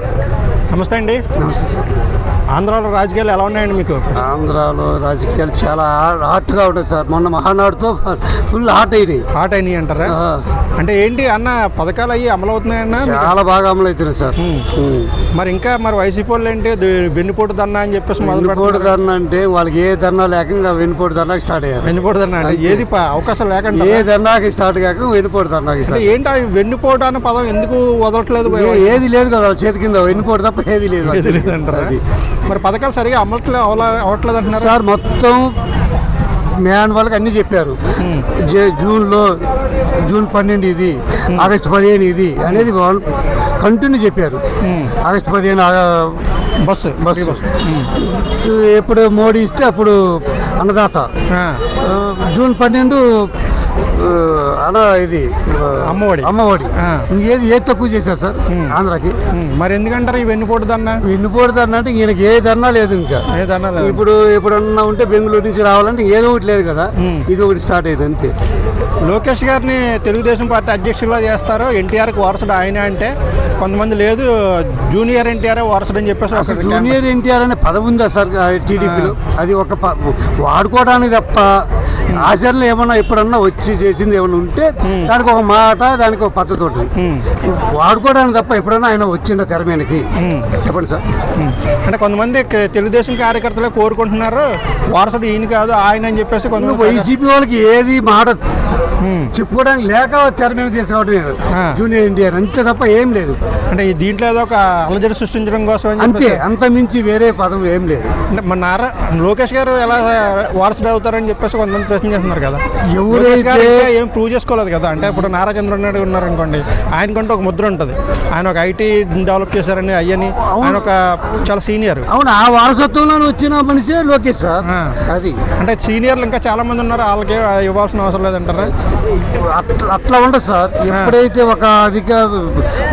Yeah. నమస్తే అండి. నమస్తే సార్. ఆంధ్రాలో రాజకీయాలు ఎలా ఉన్నాయండి మీకు? ఆంధ్రాలో రాజకీయాలు చాలా హాట్గా ఉంటాయి సార్. మొన్న మహానాడుతో ఫుల్ హాట్ అయినాయి. హాట్ అయినాయి అంటారా? అంటే ఏంటి అన్న పథకాలు అయ్యి అమలు అవుతున్నాయన్నా చాలా బాగా అమలు అవుతున్నాయి సార్. మరి ఇంకా మరి వైసీపీ వాళ్ళు ఏంటి? వెన్నుపోటు ధర్నా అని చెప్పేసి వెన్నుపోటు ధర్నా అంటే వాళ్ళకి ఏ ధర్నా లేక వెన్నుపోటు ధర్నాకి స్టార్ట్ అయ్యారు. వెన్నుపోటు ధర్నా అంటే ఏది అవకాశం లేకుండా ఏ ధర్నాకి స్టార్ట్ కాక వెన్నుపోటు ధర్నాకి ఏంటి వెన్నుపోటు అన్న పదం ఎందుకు వదలట్లేదు? ఏది లేదు కదా చేతి కింద వెన్నుపోటు తప్ప ఏది లేదు ఏది లేదంటారా? మరి పథకాలు సరిగా అమలట్లే అవల- అవ్వట్లేదు అంటున్నారు? సార్ మొత్తం మ్యాన్ వాళ్ళకి అన్ని చెప్పారు. జూన్లో జూన్ పన్నెండు ఇది ఆగస్టు పదిహేను ఇది అనేది వాళ్ళు కంటిన్యూ చెప్పారు. ఆగస్టు పదిహేను బస్సు బస్సు. బస్సు ఎప్పుడు మోడీ ఇస్తే అప్పుడు అన్నదాత. జూన్ పన్నెండు అన్న ఇది అమ్మఒడి. అమ్మఒడి. ఆ. ఏది తక్కువ చేశారు సార్ ఆంధ్రాకి? మరి ఎందుకంటారు ఈ వెన్నుపోటు ధర్నా ఎన్నిపోటు ధర్నా అంటే ఈయనకి ఏ ధర్నా లేదు ఇంకా. ఏ ధర్నా లేదు? ఇప్పుడు ఎప్పుడన్నా ఉంటే బెంగళూరు నుంచి రావాలంటే ఏదో ఒకటి లేదు కదా. ఇది ఒకటి స్టార్ట్ అయ్యింది అంతే. లోకేష్ గారిని తెలుగుదేశం పార్టీ అధ్యక్షులుగా చేస్తారు ఎన్టీఆర్కి వారసుడు ఆయన అంటే కొంతమంది లేదు జూనియర్ ఎన్టీఆర్ వారసుడు అని చెప్పేసి జూనియర్ ఎన్టీఆర్ అనే పదం ఉందా సార్ టీడీపీలో? అది ఒక వాడుకోవడానికి తప్ప ఆచరణలో ఏమన్నా ఎప్పుడన్నా వచ్చి చేసింది ఏమన్నా ఉంటే దానికి ఒక మాట దానికి ఒక పద్ధతి ఉంటుంది. వాడుకోవడానికి తప్ప ఎప్పుడన్నా ఆయన వచ్చిండ తెర మీదకి చెప్పండి సార్. అంటే కొంతమంది తెలుగుదేశం కార్యకర్తలే కోరుకుంటున్నారు. వారసుడు ఈయన కాదు ఆయన అని చెప్పేసి కొంతమంది వైసీపీ వాళ్ళకి ఏది మాట. చెప్పుకోవడానికి లేక తెర మీద తీసుకురావడమే. జూనియర్ ఎన్టీఆర్ అంతే తప్ప ఏం లేదు. అంటే ఈ దీంట్లో ఏదో ఒక అలజడి సృష్టించడం కోసం అని అంతే అంత మించి వేరే పదం ఏం లేదు. అంటే మన నారా లోకేష్ గారు ఎలా వారసుడు అవుతారని చెప్పేసి కొంతమంది ప్రశ్న చేస్తున్నారు కదా. ఎవరైతే- ఇంకా ఏం ప్రూవ్ చేసుకోలేదు కదా. అంటే ఇప్పుడు నారా చంద్రబాబు నాయుడు ఉన్నారు అనుకోండి ఆయనకంటూ ఒక ముద్ర ఉంటుంది. ఆయన ఒక ఐటీ డెవలప్ చేశారని అయ్యని ఆయన ఒక చాలా సీనియర్. అవును ఆ వారసత్వంలో వచ్చిన మనిషే లోకేష్ సార్. అది. అంటే సీనియర్లు ఇంకా చాలా మంది ఉన్నారు వాళ్ళకి ఇవ్వాల్సిన అవసరం లేదంటారా? అట్లా అట్లా ఉండదు సార్. ఎప్పుడైతే ఒక అధిక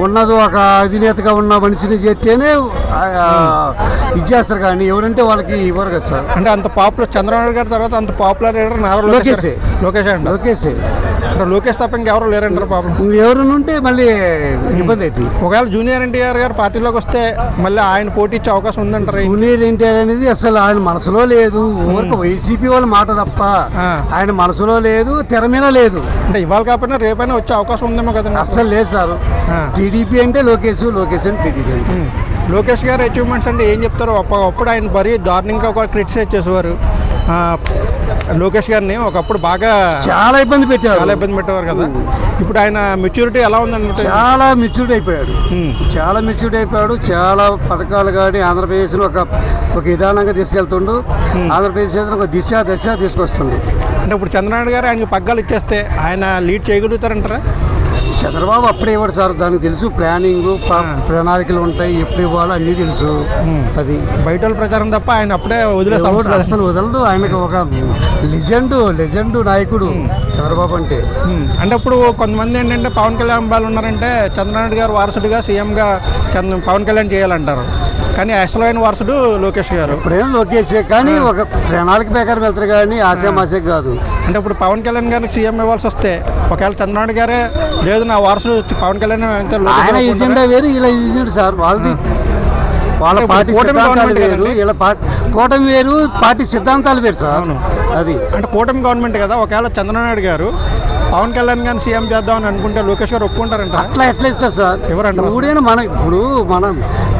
ఉన్నదో ఒక అధినేతగా ఉన్న మనిషిని చేస్తేనే ఆ, ఇది చేస్తారు కానీ ఎవరంటే వాళ్ళకి ఇవ్వరు కదా సార్. అంటే అంత పాపులర్ చంద్రబాబు గారి తర్వాత అంత పాపులర్ లీడర్ నారా లోకేష్ లోకేషే. అండి లోకేష్. అంటే లోకేష్ తప్ప ఇంకెవరు లేరంటారు పాపం? ఎవరైనా ఉంటే మళ్ళీ ఇబ్బంది అవుతుంది ఒకవేళ జూనియర్ ఎన్టీఆర్ గారు పార్టీలోకి వస్తే మళ్ళీ ఆయన పోటీ ఇచ్చే అవకాశం ఉందంటారా జూనియర్ ఎన్టీఆర్ అనేది అసలు ఆయన మనసులో లేదు. ఊరికి వైసీపీ వాళ్ళ మాట తప్ప. ఆయన మనసులో లేదు తెర మీద లేదు. అంటే ఇవాళ కాకపోయినా రేపైనా వచ్చే అవకాశం ఉందేమో కదండి. అస్సలు లేదు సార్. టీడీపీ అంటే లోకేష్ లోకేష్ అంటే టీడీపీ అంటే. లోకేష్ గారి అచీవ్మెంట్స్ అంటే ఏం చెప్తారు అప్ప- ఒకప్పుడు ఆయన మరీ దారుణంగా ఒక క్రిటిసైజ్ చేసేవారు. లోకేష్ గారిని ఒకప్పుడు బాగా చాలా ఇబ్బంది పెట్టారు చాలా ఇబ్బంది పెట్టేవారు కదా. ఇప్పుడు ఆయన మెచ్యూరిటీ ఎలా ఉందంటే? చాలా మెచ్యూర్డ్ అయిపోయాడు. చాలా మెచ్యూర్డ్ అయిపోయాడు. చాలా పథకాలు కానీ ఆంధ్రప్రదేశ్లో ఒక ఒక విధానంగా తీసుకెళ్తుండు. ఆంధ్రప్రదేశ్ ఒక దిశ దశ తీసుకొస్తుండు. అంటే ఇప్పుడు చంద్రనాయుడు గారు ఆయనకి పగ్గాలు ఇచ్చేస్తే ఆయన లీడ్ చేయగలుగుతారంటారా? చంద్రబాబు అప్పుడే ఇవ్వడు సార్. దానికి తెలుసు ప్లానింగ్ ప్రణాళికలు ఉంటాయి ఎప్పుడు ఇవ్వాలో అన్నీ తెలుసు అది. బయట వాళ్ళ ప్రచారం తప్ప ఆయన అప్పుడే వదిలేసి ఎవడు అవసరం లేదు. అసలు వదలదు ఆయనకు ఒక లెజెండ్ లెజెండ్ నాయకుడు చంద్రబాబు అంటే. అంటే ఇప్పుడు కొంతమంది ఏంటంటే పవన్ కళ్యాణ్ వాళ్ళు ఉన్నారంటే చంద్రనాయుడు గారు వారసుడిగా సీఎంగా చంద్ర పవన్ కళ్యాణ్ చేయాలంటారు. కానీ అసలైన వారసుడు లోకేష్ గారు. ఇప్పుడేం లోకేష్. కానీ ఒక ప్రణాళిక ప్రకారం వెళ్తారు కానీ ఆశామాసే కాదు. అంటే ఇప్పుడు పవన్ కళ్యాణ్ గారికి సీఎం ఇవ్వాల్సి వస్తే ఒకవేళ చంద్రనాయుడు గారే లేదు నా వారసుడు పవన్ కళ్యాణ్ ఆయన ఏజెండా వేరు ఇలా సార్. వాళ్ళది వాళ్ళ పార్టీ సిద్ధాంతాలు వేరు? ఇలా పార్టీ కూటమి వేరు పార్టీ సిద్ధాంతాలు వేరు సార్. అవును. అది. అంటే కూటమి గవర్నమెంట్ కదా ఒకవేళ చంద్రనాయుడు గారు పవన్ కళ్యాణ్ గారిని సీఎం చేద్దామని అనుకుంటే లోకేష్ గారు ఒప్పుకుంటారంట అట్లా ఎట్లా ఇస్తారు సార్? ఎవరంటారు? ఇప్పుడైనా మన ఇప్పుడు మనం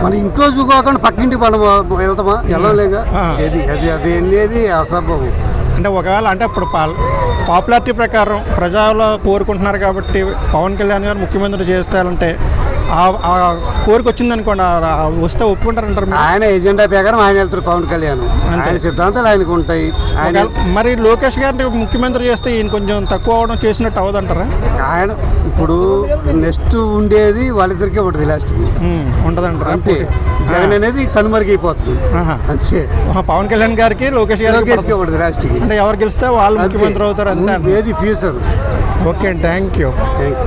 మన ఇంట్లో చూకోకుండా పక్కింటికి మనం వెళ్తామా? వెళ్ళలేగా? ఆ. అది అది అది అనేది అసంభవం. అంటే ఒకవేళ అంటే ఇప్పుడు పాపులారిటీ ప్రకారం ప్రజలు కోరుకుంటున్నారు కాబట్టి పవన్ కళ్యాణ్ గారు ముఖ్యమంత్రి చేస్తారంటే కోరిక వచ్చింది అనుకోండి వస్తే ఒప్పుకుంటారంటారు? ఆయన ఎజెండా ప్రకారం ఆయన వెళ్తారు పవన్ కళ్యాణ్. ఆయన సిద్ధాంతాలు ఆయనకు ఉంటాయి. ఆయన మరి లోకేష్ గారిని ముఖ్యమంత్రి చేస్తే ఈయన కొంచెం తక్కువ అవడం చేసినట్టు అవదంటారా ఆయన ఇప్పుడు నెక్స్ట్ ఉండేది వాళ్ళిద్దరికే ఉంటుంది లాస్ట్ ఉమ్, ఉంటదంటారా? అంతే. జగన్ అనేది కనుమరుగైపోతుంది. అంతే. పవన్ కళ్యాణ్ గారికి లోకేష్ గారికి ఉంటుంది లాస్ట్కి అంటే ఎవరు గెలిస్తే వాళ్ళు ముఖ్యమంత్రి అవుతారు అంతే ఏది future okay thank you. Thank you